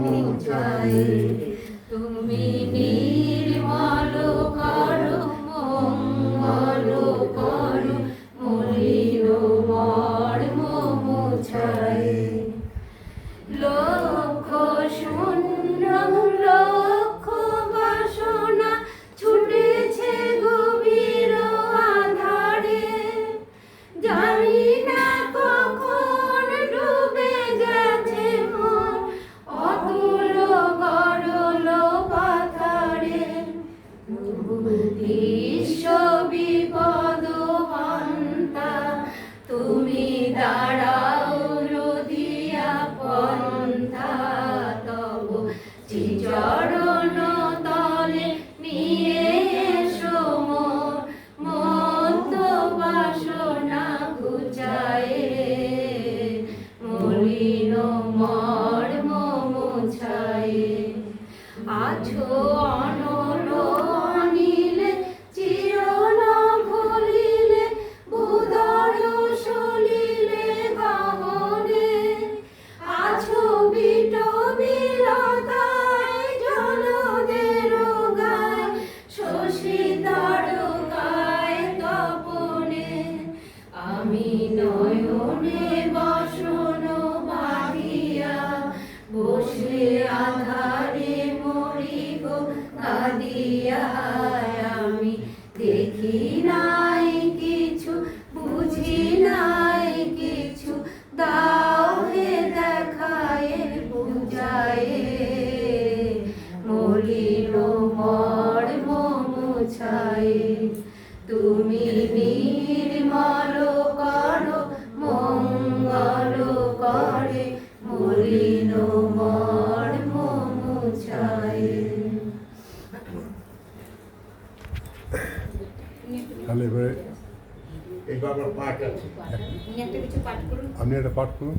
মুছায়ে তুমি নির্মল করো, মঙ্গল করো, মলিন মর্ম মুছায়ে লক্ষ শূন্য, লক্ষ বাসনা ছুটেছে গভীর জানি না চরণ তলে নিয়ে এসো মোর মত বাসনা মলিন মর্ম মুছায়ে। আছো অনল আমি নয়নে বসন বাঁধিয়া বসে আধারে মরি গো কাঁদিয়া। আমি দেখি নাই কিছু, বুঝি নাই কিছু, দাও হে দেখায়, বুঝায়ে। মলিন মর্ম মুছায়ে, তুমি মলিন মর্ম মুছায়ে তাহলে এবারে এই বাবার পাঠ আছে। উনি একটা কিছু আপনি একটা পাঠ করুন।